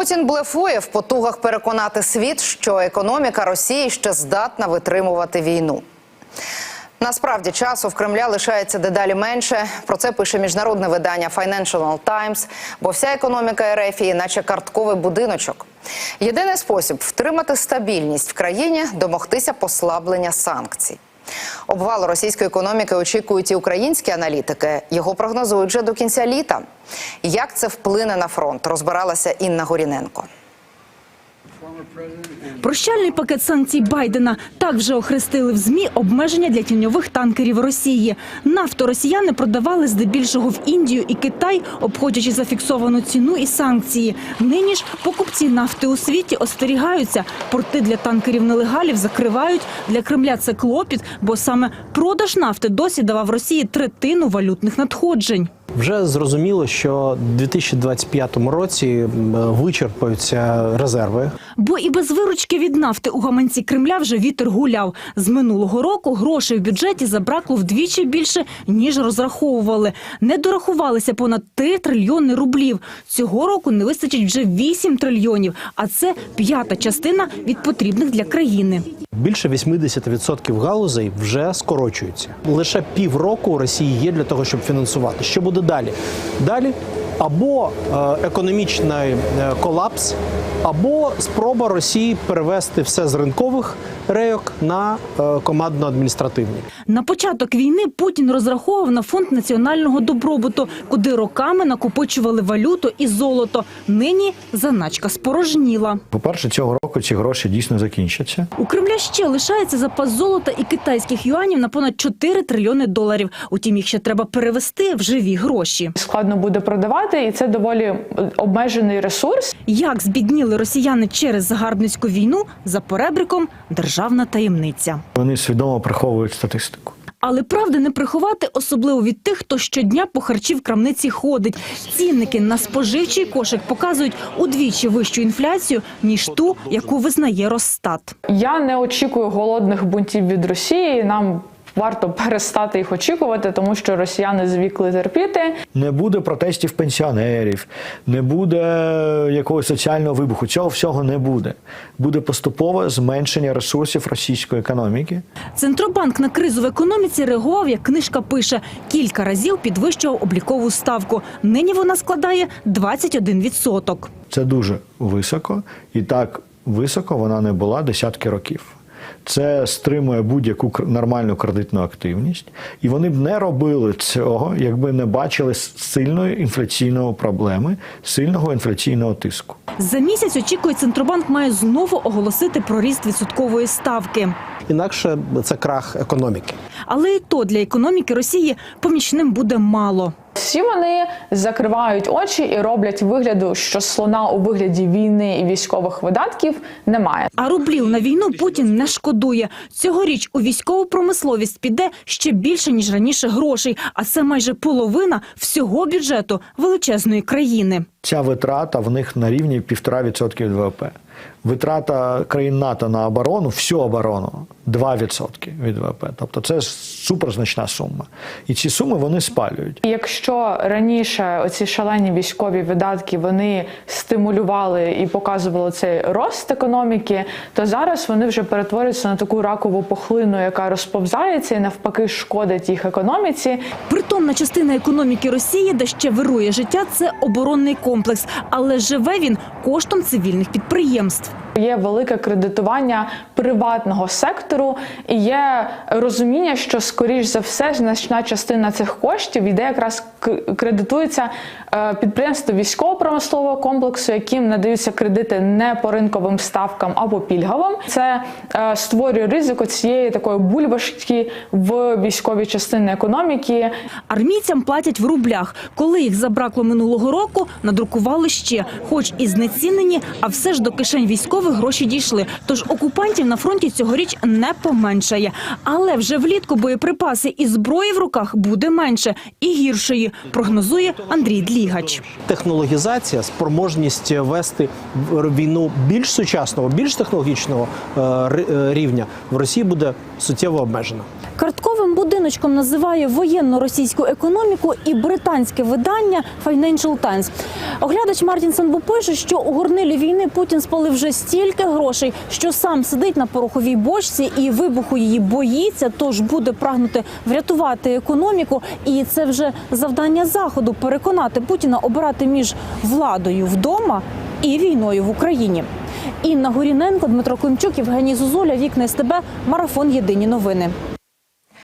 Путін блефує в потугах переконати світ, що економіка Росії ще здатна витримувати війну. Насправді часу в Кремля лишається дедалі менше. Про це пише міжнародне видання Financial Times, бо вся економіка РФ є наче картковий будиночок. Єдиний спосіб втримати стабільність в країні домогтися послаблення санкцій. Обвалу російської економіки очікують і українські аналітики. Його прогнозують вже до кінця літа. Як це вплине на фронт, розбиралася Інна Горіненко. Прощальний пакет санкцій Байдена так вже охрестили в змі обмеження для тіньових танкерів Росії. Нафту росіяни продавали здебільшого в Індію і Китай, обходячи зафіксовану ціну і санкції. Нині ж покупці нафти у світі остерігаються. Порти для танкерів нелегалів закривають. Для Кремля це клопіт, бо саме продаж нафти досі давав Росії третину валютних надходжень. Вже зрозуміло, що в 2025 році вичерпаються резерви. Бо і без виручки від нафти у гаманці Кремля вже вітер гуляв. З минулого року грошей в бюджеті забракло вдвічі більше, ніж розраховували. Не дорахувалися понад 3 трильйони рублів. Цього року не вистачить вже 8 трильйонів, а це п'ята частина від потрібних для країни. Більше 80% галузей вже скорочуються. Лише півроку Росії є для того, щоб фінансувати. Що буде далі? Далі або е, економічний е, колапс, або спроба Росії перевести все з ринкових рейок на е, командно-адміністративні. На початок війни Путін розраховував на фонд національного добробуту, куди роками накопичували валюту і золото. Нині заначка спорожніла. По-перше, цього року ці гроші дійсно закінчаться. У Кремля ще лишається запас золота і китайських юанів на понад 4 трильйони доларів. Утім, їх ще треба перевести в живі гроші. складно буде продавати, і це доволі обмежений ресурс. Як збідніли росіяни через загарбницьку війну за поребриком державна таємниця. Вони свідомо приховують статистику. Але правди не приховати, особливо від тих, хто щодня по харчі в крамниці ходить. Цінники на споживчий кошик показують удвічі вищу інфляцію ніж ту, яку визнає Росстат. Я не очікую голодних бунтів від Росії. Нам варто перестати їх очікувати, тому що росіяни звикли терпіти. Не буде протестів пенсіонерів, не буде якогось соціального вибуху. Цього всього не буде. Буде поступове зменшення ресурсів російської економіки. Центробанк на кризу в економіці реагував, як книжка пише, кілька разів підвищував облікову ставку. Нині вона складає 21%. Це дуже високо, і так високо вона не була десятки років. Це стримує будь-яку нормальну кредитну активність, і вони б не робили цього, якби не бачили сильної інфляційної проблеми, сильного інфляційного тиску. За місяць очікує Центробанк має знову оголосити про ріст відсоткової ставки. Інакше це крах економіки. Але і то для економіки Росії помічним буде мало. Всі вони закривають очі і роблять вигляду, що слона у вигляді війни і військових видатків немає. А рублів на війну Путін не шкодує. Цьогоріч у військову промисловість піде ще більше ніж раніше грошей, а це майже половина всього бюджету величезної країни. Ця витрата в них на рівні 1,5% ВВП. Витрата країн НАТО на оборону, всю оборону 2% від ВВП. Тобто це суперзначна сума. І ці суми вони спалюють. Якщо раніше оці шалені військові видатки вони стимулювали і показували цей рост економіки, то зараз вони вже перетворюються на таку ракову пухлину, яка розповзається і навпаки шкодить їх економіці. Притомна частина економіки Росії, де ще вирує життя, це оборонний комплекс, але живе він коштом цивільних підприємств. Є велике кредитування приватного сектору, і є розуміння, що скоріш за все значна частина цих коштів йде якраз кредитується е, підприємства військово-промислового комплексу, яким надаються кредити не по ринковим ставкам або пільговим. Це е, створює ризику цієї такої бульбашки в військовій частини економіки. Армійцям платять в рублях. Коли їх забракло минулого року, надрукували ще, хоч і знецінені, а все ж до кишень військових гроші дійшли. Тож окупантів на фронті цьогоріч не поменшає. Але вже влітку боєприпаси і зброї в руках буде менше і гіршої, прогнозує Андрій Длігач. Технологізація, спроможність вести війну більш сучасного, більш технологічного е, е, рівня в Росії буде суттєво обмежена. Картковим будиночком називає воєнну російську економіку і британське видання Financial Times. Оглядач Мартін Санбу пише, що у горнилі війни Путін спалив вже стільки грошей, що сам сидить на пороховій бочці і вибуху її боїться, тож буде прагнути врятувати економіку. І це вже завдання заходу переконати Путіна обирати між владою вдома і війною в Україні. Інна Горіненко, Дмитро Климчук, Євгеній Зозуля, Вікна СТБ, Марафон Єдині новини.